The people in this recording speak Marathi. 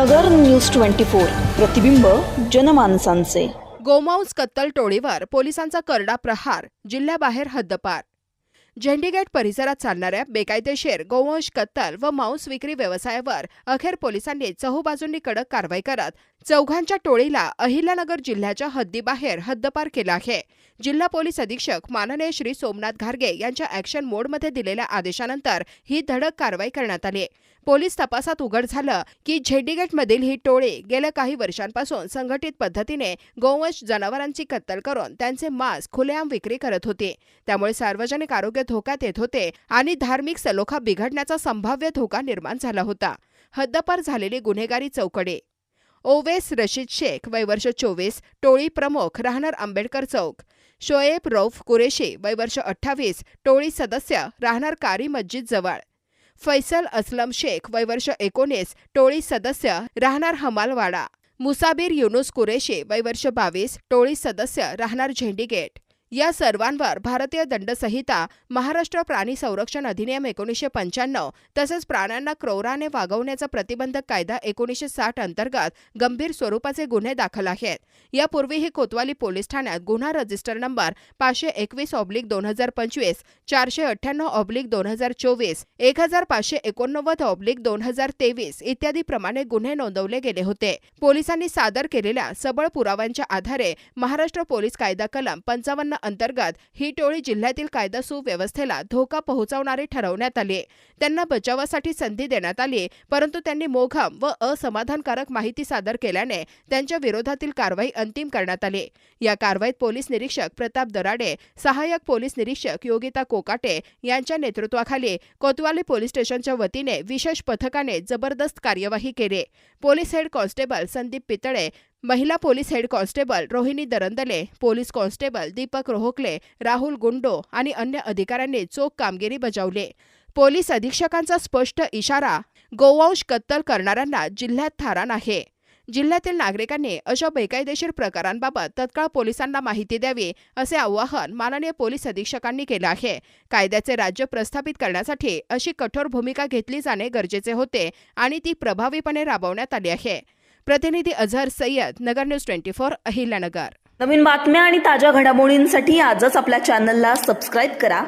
नगर न्यूज ट्वेंटी फोर प्रतिबिंब जनमानसांचे. गोमांस कत्तल टोळीवर पोलिसांचा करडा प्रहार जिल्ह्याबाहेर हद्दपार. झेंडीगेट परिसरात चालणाऱ्या बेकायदेशीर गोवंश कत्तल व मांस विक्री व्यवसायावर अखेर पोलिसांनी चहूबाजूंनी कडक कारवाई करत चौघांच्या टोळीला अहिल्यानगर जिल्ह्याच्या हद्दीबाहेर हद्दपार केला आहे. जिल्हा पोलीस अधीक्षक माननीय श्री सोमनाथ घारगे यांच्या ॲक्शन मोडमध्ये दिलेल्या आदेशानंतर ही धडक कारवाई करण्यात आली. पोलीस तपासात उघड झालं की झेडीगेटमधील ही टोळी गेल्या काही वर्षांपासून संघटित पद्धतीने गोवंश जनावरांची कत्तल करून त्यांचे मांस खुलेआम विक्री करत होते. त्यामुळे सार्वजनिक आरोग्य धोक्यात येत होते आणि धार्मिक सलोखा बिघडण्याचा संभाव्य धोका निर्माण झाला होता. हद्दपार झालेली गुन्हेगारी चौकडे. ओवेस रशीद शेख वय वर्ष चोवीस टोळी प्रमुख राहणार आंबेडकर चौक. शोएब रौफ कुरेशी वय वर्ष अठ्ठावीस टोळी सदस्य राहणार कारी मस्जिद जवळ. फैसल असलम शेख वय वर्ष एकोणीस टोळी सदस्य राहणार हमालवाडा. मुसाबीर युनुस कुरेशी वय वर्ष बावीस टोळी सदस्य राहणार झेंडीगेट. या सर्वांवर भारतीय दंडसंहिता महाराष्ट्र प्राणी संरक्षण अधिनियम एकोणीसशे पंच्याण्णव तसेच प्राण्यांना क्रौराने वागवण्याचा प्रतिबंधक कायदा एकोणीसशे साठ अंतर्गत गंभीर स्वरूपाचे गुन्हे दाखल आहेत. यापूर्वीही कोतवाली पोलीस ठाण्यात गुन्हा रजिस्टर नंबर पाचशे एकवीस ऑब्लिक दोन हजार पंचवीस चारशे अठ्ठ्याण्णव ऑब्लिक दोन हजार चोवीस एक हजार पाचशे एकोणनव्वद ऑब्लिक दोन हजार तेवीस इत्यादी प्रमाणे गुन्हे नोंदवले गेले होते. पोलिसांनी सादर केलेल्या सबळ पुराव्यांच्या आधारे महाराष्ट्र पोलीस कायदा कलम पंचावन्न अंतर्गत ही टोळी जिल्ह्यातील कायदा सुव्यवस्थेला धोका पोहोचवणारी ठरवण्यात आली. त्यांना बचावासाठी संधी देण्यात आली परंतु त्यांनी मोघम व असमाधानकारक माहिती सादर केल्याने त्यांच्या विरोधातील कारवाई अंतिम करण्यात आली. या कारवाईत पोलीस निरीक्षक प्रताप दराडे सहाय्यक पोलीस निरीक्षक योगिता कोकाटे यांच्या नेतृत्वाखाली कोतवाली पोलीस स्टेशनच्या वतीने विशेष पथकाने जबरदस्त कार्यवाही केली. Police head constable Sandeep Pitale महिला police head constable Rohini Darandale police constable Deepak Rohokale Rahul Gundo आणि अन्य अधिकाऱ्यांनी चोख कामगिरी बजावली. पोलीस अधीक्षकांचा स्पष्ट इशारा गोवंश कत्तल करणाऱ्यांना जिल्ह्यात थारान आहे जिल्ह्यातील नागरिकांनी अशा बेकायदेशीर प्रकारांबाबत तत्काळ पोलिसांना माहिती द्यावी असे आवाहन माननीय पोलीस अधीक्षकांनी केलं आहे. कायद्याचे राज्य प्रस्थापित करण्यासाठी अशी कठोर भूमिका घेतली जाणे गरजेचे होते आणि ती प्रभावीपणे राबवण्यात आली आहे. प्रतिनिधी Azhar Sayyad Nagar news twenty four Ahilyanagar. नवीन बातम्या आणि ताज्या घडामोडींसाठी आजच आपल्या चॅनलला सबस्क्राईब करा.